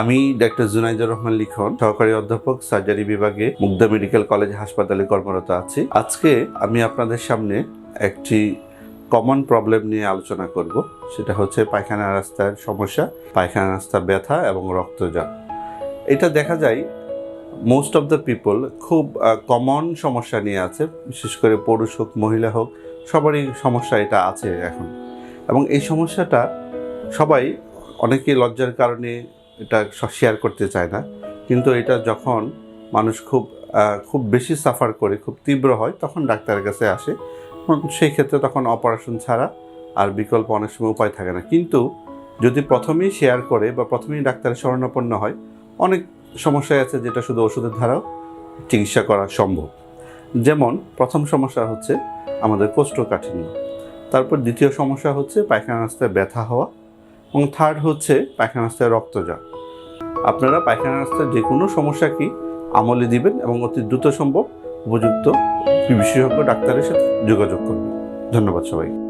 আমি ডাক্তার জুনাইদুর রহমান লিখন, সহকারী অধ্যাপক, সার্জারি বিভাগে মুগ্ধা মেডিকেল কলেজ হাসপাতালে কর্মরত আছি। আজকে আমি আপনাদের সামনে একটি কমন প্রবলেম নিয়ে আলোচনা করব। সেটা হচ্ছে পায়খানা রাস্তার সমস্যা, পায়খানা রাস্তা ব্যথা এবং রক্তজাম এটা দেখা যায় মোস্ট অফ দ্য পিপল খুব কমন সমস্যা নিয়ে আছে, বিশেষ করে পুরুষ হোক, মহিলা হোক, সবারই সমস্যা এটা আছে এখন। এবং এই সমস্যাটা সবাই অনেকে লজ্জার কারণে এটা শেয়ার করতে চায় না। কিন্তু এটা যখন মানুষ খুব খুব বেশি সাফার করে, খুব তীব্র হয়, তখন ডাক্তারের কাছে আসে। সেই ক্ষেত্রে তখন অপারেশন ছাড়া আর বিকল্প অনেক সময় উপায় থাকে না। কিন্তু যদি প্রথমেই শেয়ার করে বা প্রথমেই ডাক্তারের শরণাপন্ন হয়, অনেক সমস্যায় আছে যেটা শুধু ওষুধের দ্বারাও চিকিৎসা করা সম্ভব। যেমন, প্রথম সমস্যা হচ্ছে আমাদের কোষ্ঠকাঠিন্য। তারপর দ্বিতীয় সমস্যা হচ্ছে পায়খানা রাস্তায় ব্যথা হওয়া। এবং থার্ড হচ্ছে পায়খানা রাস্তায় যা আপনারা পায়খানা রাস্তায় যে কোনো সমস্যাকে আমলে দিবেন এবং অতি দ্রুত সম্ভব উপযুক্ত বিশেষজ্ঞ ডাক্তারের সাথে যোগাযোগ করবেন। ধন্যবাদ সবাই